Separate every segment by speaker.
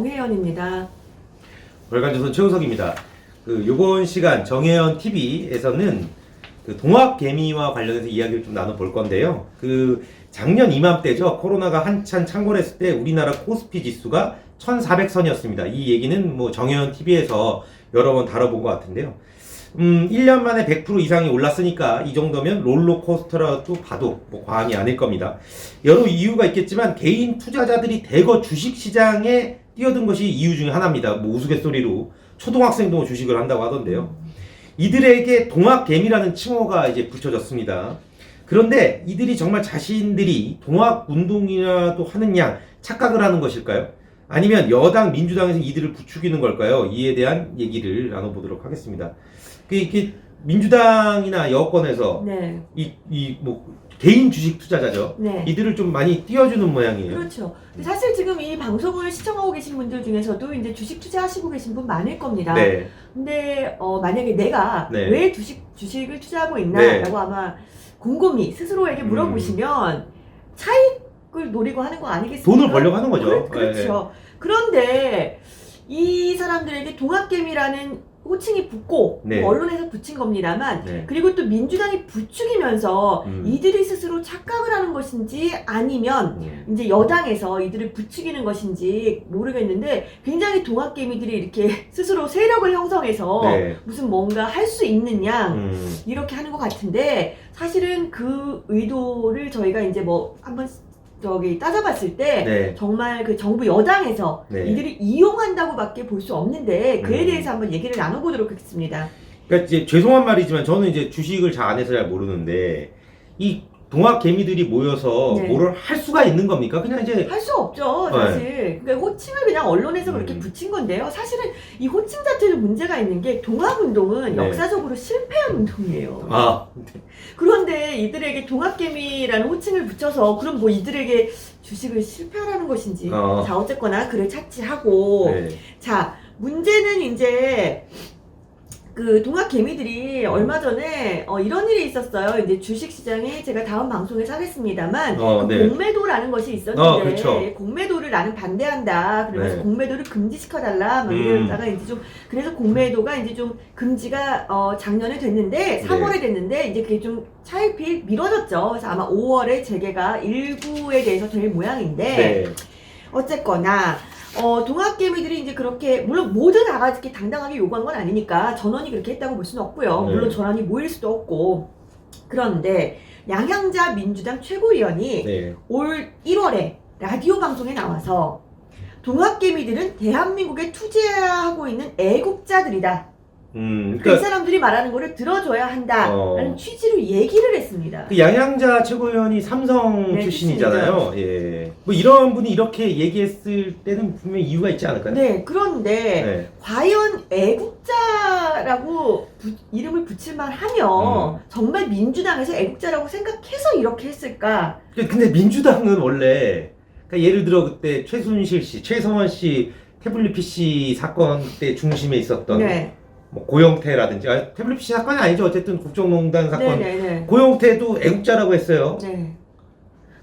Speaker 1: 정혜연입니다.
Speaker 2: 월간조선 최우석입니다. 그 요번 시간 정혜연 TV에서는 그 동학 개미와 관련해서 이야기를 좀 나눠볼 건데요. 그 작년 이맘때죠. 코로나가 한참 창궐했을 때 우리나라 코스피 지수가 1,400선이었습니다. 이 얘기는 뭐 정혜연 TV에서 여러 번 다뤄본 것 같은데요. 음, 1년 만에 100% 이상이 올랐으니까 이 정도면 롤러코스터라도 봐도 뭐 과언이 아닐 겁니다. 여러 이유가 있겠지만 개인 투자자들이 대거 주식 시장에 뛰어든 것이 이유 중에 하나입니다. 뭐 우스갯소리로 초등학생도 주식을 한다고 하던데요. 이들에게 동학개미라는 칭호가 이제 붙여졌습니다. 그런데 이들이 정말 자신들이 동학 운동이라도 하는 양 착각을 하는 것일까요? 아니면 여당 민주당에서 이들을 부추기는 걸까요? 이에 대한 얘기를 나눠보도록 하겠습니다. 그 이게 민주당이나 여권에서
Speaker 1: 네.
Speaker 2: 이 이 뭐 개인 주식 투자자죠.
Speaker 1: 네.
Speaker 2: 이들을 좀 많이 띄워주는 모양이에요.
Speaker 1: 그렇죠. 근데 사실 지금 이 방송을 시청하고 계신 분들 중에서도 이제 주식 투자하시고 계신 분 많을 겁니다.
Speaker 2: 네.
Speaker 1: 근데 어, 만약에 내가
Speaker 2: 네.
Speaker 1: 왜 주식 주식을 투자하고 있나라고
Speaker 2: 네.
Speaker 1: 아마 곰곰이 스스로에게
Speaker 2: 음.
Speaker 1: 물어보시면 차익을 노리고 하는 거 아니겠습니까?
Speaker 2: 돈을 벌려고 하는 거죠. 네.
Speaker 1: 그, 그렇죠. 그런데 이 사람들에게 동학개미라는 호칭이 붙고
Speaker 2: 네.
Speaker 1: 뭐 언론에서 붙인 겁니다만
Speaker 2: 네.
Speaker 1: 그리고 또 민주당이 부추기면서
Speaker 2: 음.
Speaker 1: 이들이 스스로 착각을 하는 것인지 아니면
Speaker 2: 네.
Speaker 1: 이제 여당에서 이들을 부추기는 것인지 모르겠는데 굉장히 동학개미들이 이렇게 스스로 세력을 형성해서
Speaker 2: 네.
Speaker 1: 무슨 뭔가 할 수 있는 양
Speaker 2: 음.
Speaker 1: 이렇게 하는 것 같은데 사실은 그 의도를 저희가 이제 뭐 한번 저기 따져봤을 때
Speaker 2: 네.
Speaker 1: 정말 그 정부 여당에서
Speaker 2: 네.
Speaker 1: 이들이 이용한다고밖에 볼 수 없는데 그에
Speaker 2: 음.
Speaker 1: 대해서 한번 얘기를 나눠보도록 하겠습니다.
Speaker 2: 그러니까 이제 죄송한 말이지만 저는 이제 주식을 잘 안 해서 잘 모르는데 이 동학 개미들이 모여서
Speaker 1: 네.
Speaker 2: 뭐를 할 수가 있는 겁니까? 그냥 이제
Speaker 1: 할 수 없죠, 사실. 그러니까 호칭을 그냥 언론에서 그렇게
Speaker 2: 네. 음.
Speaker 1: 붙인 건데요. 사실은 이 호칭 자체도 문제가 있는 게 동학운동은
Speaker 2: 네.
Speaker 1: 역사적으로 실패한 운동이에요.
Speaker 2: 아
Speaker 1: 그런데 이들에게 동학개미라는 호칭을 붙여서 그럼 뭐 이들에게 주식을 실패하라는 것인지
Speaker 2: 어.
Speaker 1: 자 어쨌거나 그를 차치하고
Speaker 2: 네.
Speaker 1: 자 문제는 이제 그 동학 개미들이 얼마 전에 어, 이런 일이 있었어요. 이제 주식 시장에 제가 다음 방송에서 하겠습니다만
Speaker 2: 어,
Speaker 1: 그
Speaker 2: 네.
Speaker 1: 공매도라는 것이 있었는데
Speaker 2: 어, 그렇죠.
Speaker 1: 공매도를 나는 반대한다. 그러면서
Speaker 2: 네.
Speaker 1: 공매도를 금지시켜 달라. 막
Speaker 2: 음.
Speaker 1: 이러다가 이제 좀 그래서 공매도가 이제 좀 금지가 어, 작년에 됐는데 3월에 됐는데 이제 그게 좀 차일피일 미뤄졌죠. 그래서 아마 5월에 재개가 일부에 대해서 될 모양인데
Speaker 2: 네.
Speaker 1: 어쨌거나 어, 동학개미들이 이제 그렇게 물론 모든 아가 이렇게 당당하게 요구한 건 아니니까 전원이 그렇게 했다고 볼 수는 없고요.
Speaker 2: 네.
Speaker 1: 물론 전원이 모일 수도 없고 그런데 양향자 민주당 최고위원이
Speaker 2: 네.
Speaker 1: 올 1월에 라디오 방송에 나와서 동학개미들은 대한민국에 투자하고 있는 애국자들이다.
Speaker 2: 음,
Speaker 1: 그
Speaker 2: 그러니까
Speaker 1: 사람들이 말하는 거를 들어줘야 한다라는
Speaker 2: 어.
Speaker 1: 취지로 얘기를 했습니다.
Speaker 2: 그 양양자 최고위원이 삼성
Speaker 1: 네,
Speaker 2: 출신이잖아요. 예. 뭐 이런 분이 이렇게 얘기했을 때는 분명히 이유가 있지 않을까요?
Speaker 1: 네, 그런데
Speaker 2: 네.
Speaker 1: 과연 애국자라고 부- 이름을 붙일만 하면
Speaker 2: 음.
Speaker 1: 정말 민주당에서 애국자라고 생각해서 이렇게 했을까?
Speaker 2: 근데 민주당은 원래 그러니까 예를 들어 그때 최순실 씨, 최성원 씨 태블릿 PC 사건 때 중심에 있었던
Speaker 1: 네,
Speaker 2: 뭐 고영태라든지 아, 태블릿 PC 사건이 아니죠. 어쨌든 국정농단
Speaker 1: 네,
Speaker 2: 사건
Speaker 1: 네, 네.
Speaker 2: 고영태도 애국자라고 했어요.
Speaker 1: 네.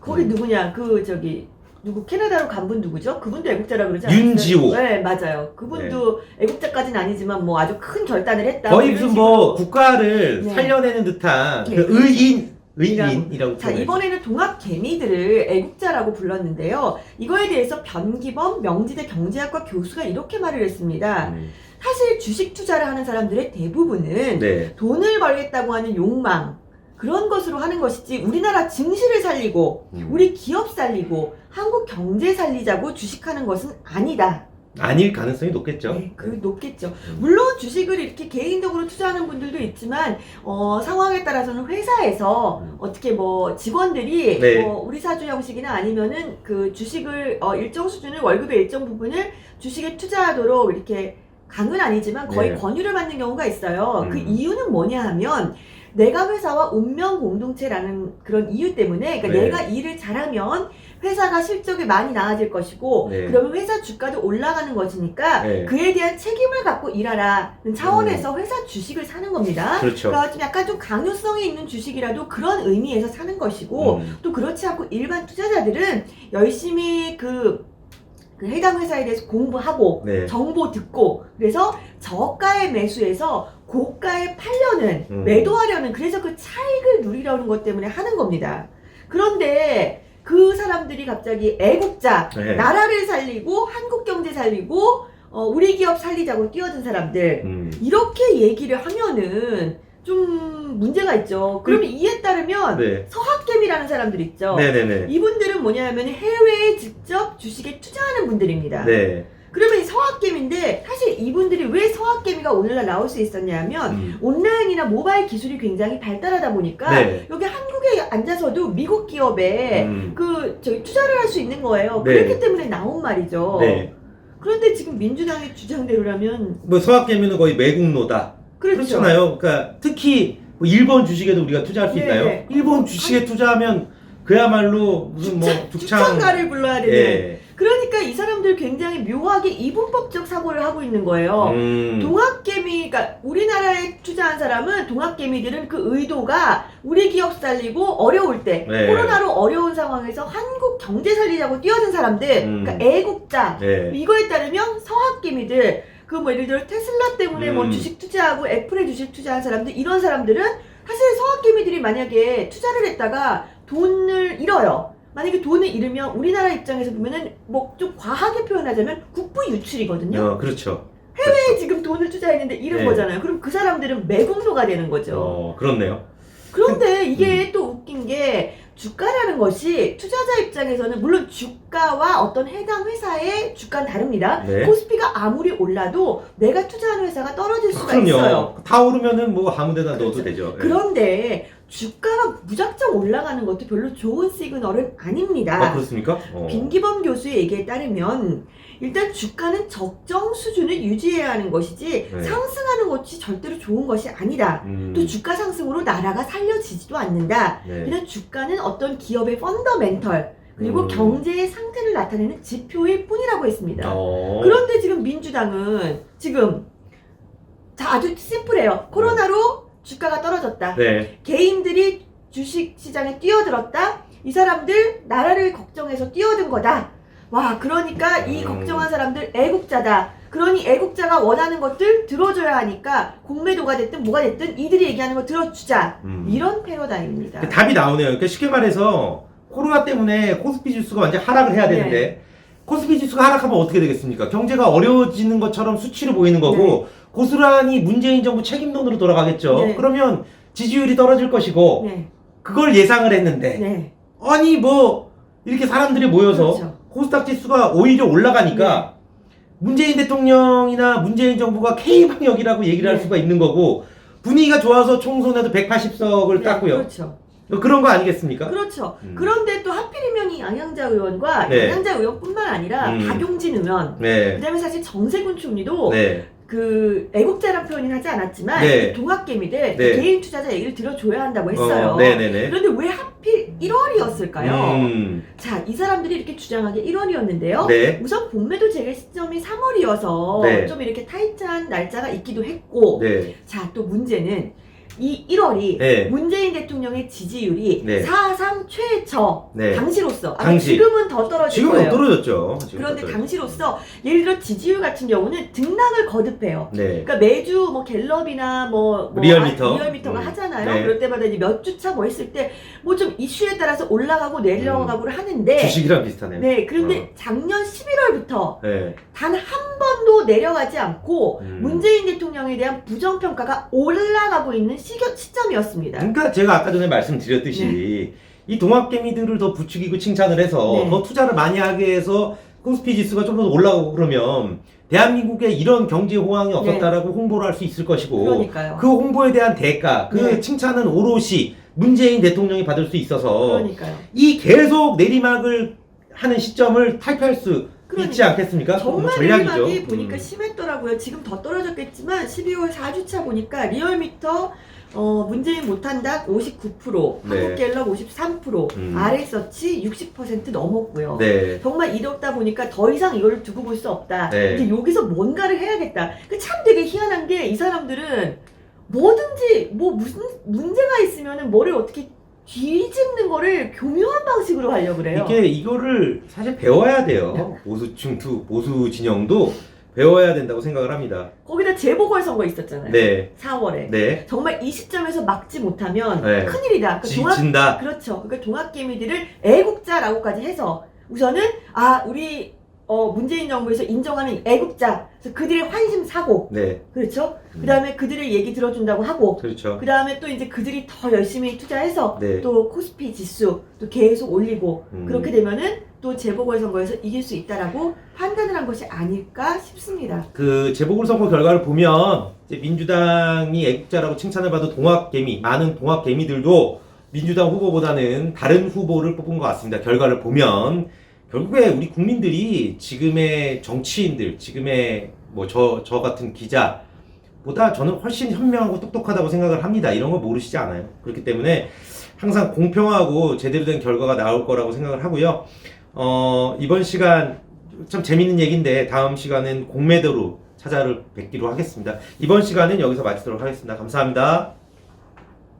Speaker 1: 거기
Speaker 2: 음.
Speaker 1: 누구냐? 그 저기 누구 캐나다로 간 분 누구죠? 그분도 애국자라고 그러지 않았어요?
Speaker 2: 윤지호.
Speaker 1: 네, 맞아요. 그분도 애국자까지는 아니지만 뭐 아주 큰 결단을 했다.
Speaker 2: 거의
Speaker 1: 이런
Speaker 2: 무슨 뭐. 국가를
Speaker 1: 네.
Speaker 2: 살려내는 듯한
Speaker 1: 네.
Speaker 2: 그 의인 의인이라고
Speaker 1: 자
Speaker 2: 표현해요.
Speaker 1: 이번에는 동학 개미들을 애국자라고 불렀는데요. 이거에 대해서 변기범 명지대 경제학과 교수가 이렇게 말을 했습니다.
Speaker 2: 음,
Speaker 1: 사실 주식 투자를 하는 사람들의 대부분은
Speaker 2: 네.
Speaker 1: 돈을 벌겠다고 하는 욕망 그런 것으로 하는 것이지 우리나라 증시를 살리고
Speaker 2: 음.
Speaker 1: 우리 기업 살리고 한국 경제 살리자고 주식하는 것은 아니다.
Speaker 2: 아닐 가능성이 높겠죠.
Speaker 1: 네, 그 높겠죠.
Speaker 2: 음.
Speaker 1: 물론 주식을 이렇게 개인적으로 투자하는 분들도 있지만 어, 상황에 따라서는 회사에서
Speaker 2: 음.
Speaker 1: 어떻게 뭐 직원들이
Speaker 2: 네.
Speaker 1: 뭐 우리 사주 형식이나 아니면은 그 주식을 어, 일정 수준의 월급의 일정 부분을 주식에 투자하도록 이렇게 강은 아니지만 거의
Speaker 2: 네.
Speaker 1: 권유를 받는 경우가 있어요. 그
Speaker 2: 음.
Speaker 1: 이유는 뭐냐 하면 내가 회사와 운명 공동체라는 그런 이유 때문에 그러니까
Speaker 2: 네.
Speaker 1: 내가 일을 잘하면 회사가 실적이 많이 나아질 것이고
Speaker 2: 네.
Speaker 1: 그러면 회사 주가도 올라가는 것이니까
Speaker 2: 네.
Speaker 1: 그에 대한 책임을 갖고 일하라는 차원에서 회사 주식을 사는 겁니다.
Speaker 2: 그렇죠.
Speaker 1: 그러니까 좀 약간 좀 강요성이 있는 주식이라도 그런 의미에서 사는 것이고
Speaker 2: 음.
Speaker 1: 또 그렇지 않고 일반 투자자들은 열심히 그 그 해당 회사에 대해서 공부하고
Speaker 2: 네.
Speaker 1: 정보 듣고 그래서 저가의 매수해서 고가에 팔려는
Speaker 2: 음.
Speaker 1: 매도하려는 그래서 그 차익을 누리려는 것 때문에 하는 겁니다. 그런데 그 사람들이 갑자기 애국자
Speaker 2: 네.
Speaker 1: 나라를 살리고 한국 경제 살리고 어, 우리 기업 살리자고 뛰어든 사람들
Speaker 2: 음.
Speaker 1: 이렇게 얘기를 하면은 좀 문제가 있죠. 그러면 이에 따르면
Speaker 2: 네.
Speaker 1: 서학개미라는 사람들 있죠.
Speaker 2: 네네네.
Speaker 1: 이분들은 뭐냐면 해외에 직접 주식에 투자하는 분들입니다.
Speaker 2: 네.
Speaker 1: 그러면 이 서학개미인데 사실 이분들이 왜 서학개미가 오늘날 나올 수 있었냐면
Speaker 2: 음.
Speaker 1: 온라인이나 모바일 기술이 굉장히 발달하다 보니까
Speaker 2: 네.
Speaker 1: 여기 한국에 앉아서도 미국 기업에
Speaker 2: 음.
Speaker 1: 그 저기 투자를 할 수 있는 거예요.
Speaker 2: 네.
Speaker 1: 그렇기 때문에 나온 말이죠.
Speaker 2: 네.
Speaker 1: 그런데 지금 민주당의 주장대로라면
Speaker 2: 뭐 서학개미는 거의 매국노다.
Speaker 1: 그렇죠.
Speaker 2: 그렇잖아요. 그러니까 특히 뭐 일본 주식에도 우리가 투자할 수
Speaker 1: 네,
Speaker 2: 있나요?
Speaker 1: 네.
Speaker 2: 일본 주식에 투자하면 그야말로 무슨 뭐 죽창
Speaker 1: 주창가를 불러야 되는.
Speaker 2: 예.
Speaker 1: 그러니까 이 사람들 굉장히 묘하게 이분법적 사고를 하고 있는 거예요.
Speaker 2: 음.
Speaker 1: 동학개미, 그러니까 우리나라에 투자한 사람은 동학개미들은 그 의도가 우리 기업 살리고 어려울 때
Speaker 2: 네.
Speaker 1: 코로나로 어려운 상황에서 한국 경제 살리자고 뛰어든 사람들,
Speaker 2: 음.
Speaker 1: 그러니까 애국자
Speaker 2: 네.
Speaker 1: 이거에 따르면 서학개미들 그 뭐 예를 들어 테슬라 때문에 뭐
Speaker 2: 음.
Speaker 1: 주식 투자하고 애플에 주식 투자한 사람들 이런 사람들은 사실 서학개미들이 만약에 투자를 했다가 돈을 잃어요. 만약에 돈을 잃으면 우리나라 입장에서 보면은 뭐 좀 과하게 표현하자면 국부 유출이거든요.
Speaker 2: 어, 그렇죠.
Speaker 1: 해외에 지금 돈을 투자했는데 잃은
Speaker 2: 네.
Speaker 1: 거잖아요. 그럼 그 사람들은 매국노가 되는 거죠.
Speaker 2: 어, 그렇네요.
Speaker 1: 그런데
Speaker 2: 음.
Speaker 1: 이게 또 웃긴 게 주가라는 것이 투자자 입장에서는 물론 주가와 어떤 해당 회사의 주가는 다릅니다.
Speaker 2: 네.
Speaker 1: 코스피가 아무리 올라도 내가 투자하는 회사가 떨어질 수가 있어요.
Speaker 2: 그럼요. 다 오르면은 뭐 아무데나 넣어도
Speaker 1: 그렇죠.
Speaker 2: 되죠. 예.
Speaker 1: 그런데 주가가 무작정 올라가는 것도 별로 좋은 시그널은 아닙니다.
Speaker 2: 아, 그렇습니까? 어.
Speaker 1: 빈기범 교수의 얘기에 따르면 일단 주가는 적정 수준을 유지해야 하는 것이지
Speaker 2: 네.
Speaker 1: 상승하는 것이 절대로 좋은 것이 아니다.
Speaker 2: 음.
Speaker 1: 또 주가 상승으로 나라가 살려지지도 않는다.
Speaker 2: 네.
Speaker 1: 그냥 주가는 어떤 기업의 펀더멘털 그리고
Speaker 2: 음.
Speaker 1: 경제의 상태를 나타내는 지표일 뿐이라고 했습니다.
Speaker 2: 어.
Speaker 1: 그런데 지금 민주당은 지금 자 아주 심플해요. 코로나로 주가가 떨어졌다.
Speaker 2: 네.
Speaker 1: 개인들이 주식 시장에 뛰어들었다. 이 사람들 나라를 걱정해서 뛰어든 거다. 와, 그러니까 이
Speaker 2: 음.
Speaker 1: 걱정한 사람들 애국자다. 그러니 애국자가 원하는 것들 들어줘야 하니까 공매도가 됐든 뭐가 됐든 이들이 얘기하는 거 들어주자.
Speaker 2: 음.
Speaker 1: 이런 패러다임입니다.
Speaker 2: 그 답이 나오네요. 그러니까 쉽게 말해서 코로나 때문에 코스피 지수가 완전 하락을 해야 되는데
Speaker 1: 네.
Speaker 2: 코스피 지수가 하락하면 어떻게 되겠습니까? 경제가 어려워지는 것처럼 수치로 보이는 거고
Speaker 1: 네.
Speaker 2: 고스란히 문재인 정부 책임론으로 돌아가겠죠.
Speaker 1: 네.
Speaker 2: 그러면 지지율이 떨어질 것이고
Speaker 1: 네,
Speaker 2: 그걸 예상을 했는데
Speaker 1: 네,
Speaker 2: 아니 뭐 이렇게 사람들이 모여서
Speaker 1: 그렇죠.
Speaker 2: 코스닥 지수가 오히려 올라가니까 문재인 대통령이나 문재인 정부가 K 방역이라고 얘기를 할
Speaker 1: 네.
Speaker 2: 수가 있는 거고 분위기가 좋아서 총선에도 180석을
Speaker 1: 네,
Speaker 2: 땄고요.
Speaker 1: 그렇죠.
Speaker 2: 그런 거 아니겠습니까?
Speaker 1: 그렇죠.
Speaker 2: 음.
Speaker 1: 그런데 또 하필이면 이 양양자 의원과
Speaker 2: 네.
Speaker 1: 양양자 의원뿐만 아니라
Speaker 2: 음.
Speaker 1: 박용진 의원,
Speaker 2: 네.
Speaker 1: 그다음에 사실 정세군 총리도
Speaker 2: 네.
Speaker 1: 그 애국자란 표현은 하지 않았지만
Speaker 2: 네.
Speaker 1: 동학개미들
Speaker 2: 네.
Speaker 1: 개인 투자자 얘기를 들어줘야 한다고 했어요.
Speaker 2: 어, 네네네.
Speaker 1: 그런데 왜 하필 1월이었을까요?
Speaker 2: 음.
Speaker 1: 자, 이 사람들이 이렇게 주장하기 1월이었는데요.
Speaker 2: 네.
Speaker 1: 우선 공매도 재개 시점이 3월이어서
Speaker 2: 네.
Speaker 1: 좀 이렇게 타이트한 날짜가 있기도 했고,
Speaker 2: 네.
Speaker 1: 자, 또 문제는 이 1월이
Speaker 2: 네.
Speaker 1: 문재인 대통령의 지지율이
Speaker 2: 네.
Speaker 1: 사상 최저
Speaker 2: 네.
Speaker 1: 당시로서 아마
Speaker 2: 당시.
Speaker 1: 지금은 더 떨어질
Speaker 2: 지금은
Speaker 1: 거예요.
Speaker 2: 떨어졌죠. 지금
Speaker 1: 그런데
Speaker 2: 떨어졌죠.
Speaker 1: 당시로서 예를 들어 지지율 같은 경우는 등락을 거듭해요.
Speaker 2: 네.
Speaker 1: 그러니까 매주 뭐 갤럽이나 뭐, 뭐
Speaker 2: 리얼미터.
Speaker 1: 아, 리얼미터가
Speaker 2: 음.
Speaker 1: 하잖아요.
Speaker 2: 네.
Speaker 1: 그럴 때마다 이제 몇 주차 뭐 했을 때 뭐 좀 이슈에 따라서 올라가고 내려가고를 하는데
Speaker 2: 음. 주식이랑 비슷하네요.
Speaker 1: 네, 그런데
Speaker 2: 어.
Speaker 1: 작년 11월부터
Speaker 2: 네.
Speaker 1: 단 한 번도 내려가지 않고
Speaker 2: 음.
Speaker 1: 문재인 대통령에 대한 부정평가가 올라가고 있는 시점이었습니다.
Speaker 2: 그러니까 제가 아까 전에 말씀드렸듯이 이 동학개미들을 더 부추기고 칭찬을 해서
Speaker 1: 네.
Speaker 2: 더 투자를 많이 하게 해서 코스피 지수가 좀 더 올라가고 그러면 대한민국에 이런 경제 호황이 없었다라고 홍보를 할 수 있을 것이고
Speaker 1: 네. 그러니까요.
Speaker 2: 그 홍보에 대한 대가, 그
Speaker 1: 네.
Speaker 2: 칭찬은 오롯이 문재인 대통령이 받을 수 있어서
Speaker 1: 그러니까요.
Speaker 2: 이 계속 내리막을 하는 시점을 탈피할 수
Speaker 1: 그러니까.
Speaker 2: 있지 않겠습니까?
Speaker 1: 정말
Speaker 2: 뭐 전략이죠.
Speaker 1: 내리막이 보니까
Speaker 2: 음.
Speaker 1: 심했더라고요. 지금 더 떨어졌겠지만 12월 4주차 보니까 리얼미터 어, 문재인 못한다 59%,
Speaker 2: 네.
Speaker 1: 한국갤럽 53%,
Speaker 2: 음.
Speaker 1: RS서치 60% 넘었고요.
Speaker 2: 네.
Speaker 1: 정말 이렇다 보니까 더 이상 이걸 두고 볼 수 없다.
Speaker 2: 네.
Speaker 1: 이제 여기서 뭔가를 해야겠다. 그 참 되게 희한한 게 이 사람들은 뭐든지 뭐 무슨 문제가 있으면은 뭐를 어떻게 뒤집는 거를 교묘한 방식으로 하려고 그래요.
Speaker 2: 이게 이거를 사실 배워야 돼요. 보수층 투 보수 진영도 배워야 된다고 생각을 합니다.
Speaker 1: 거기다 재보궐선거 있었잖아요.
Speaker 2: 네,
Speaker 1: 4월에.
Speaker 2: 네,
Speaker 1: 정말 이 시점에서 막지 못하면
Speaker 2: 네.
Speaker 1: 큰일이다. 그 동학
Speaker 2: 지친다.
Speaker 1: 그렇죠. 그러니까 동학개미들을 애국자라고까지 해서 우선은 아 우리 어, 문재인 정부에서 인정하는 애국자, 그래서 그들의 환심 사고,
Speaker 2: 네,
Speaker 1: 그렇죠.
Speaker 2: 음.
Speaker 1: 그 다음에 그들의 얘기 들어준다고 하고,
Speaker 2: 그렇죠.
Speaker 1: 그 다음에 또 이제 그들이 더 열심히 투자해서
Speaker 2: 네.
Speaker 1: 또 코스피 지수 또 계속 올리고
Speaker 2: 음.
Speaker 1: 그렇게 되면은 또 재보궐선거에서 이길 수 있다라고 판단을 한 것이 아닐까 싶습니다.
Speaker 2: 그 재보궐선거 결과를 보면 이제 민주당이 애국자라고 칭찬을 받은 동학개미 많은 동학개미들도 민주당 후보보다는 다른 후보를 뽑은 것 같습니다. 결과를 보면 결국에 우리 국민들이 지금의 정치인들, 지금의 뭐 저 저 같은 기자보다 저는 훨씬 현명하고 똑똑하다고 생각을 합니다. 이런 거 모르시지 않아요. 그렇기 때문에 항상 공평하고 제대로 된 결과가 나올 거라고 생각을 하고요. 어, 이번 시간 참 재밌는 얘기인데 다음 시간은 공매도로 찾아뵙기로 하겠습니다. 이번 시간은 여기서 마치도록 하겠습니다. 감사합니다.